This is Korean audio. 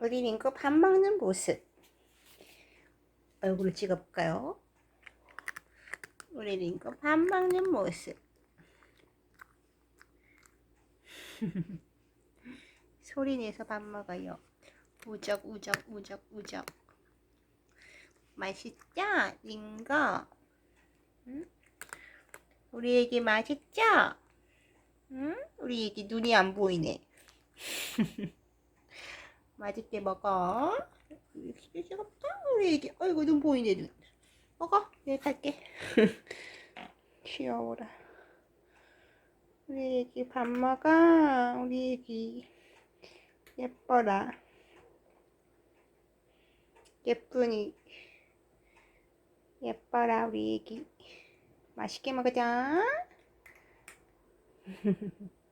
우리 링크 밥 먹는 모습. 얼굴을 찍어볼까요? 우리 링크 밥 먹는 모습. 소리 내서 밥 먹어요. 우적 우적 우적 우적. 맛있죠? 링거. 응? 우리 애기 맛있죠? 응? 우리 애기 눈이 안 보이네. 맛있게 먹어. 이렇게 뜨겁다. 우리 애기. 아이고 눈 보이네 눈. 먹어. 내가 갈게. 귀여워라. 우리 애기 밥 먹어. 우리 애기 예뻐라. 예쁘니 예뻐라 우리 애기. 맛있게 먹자.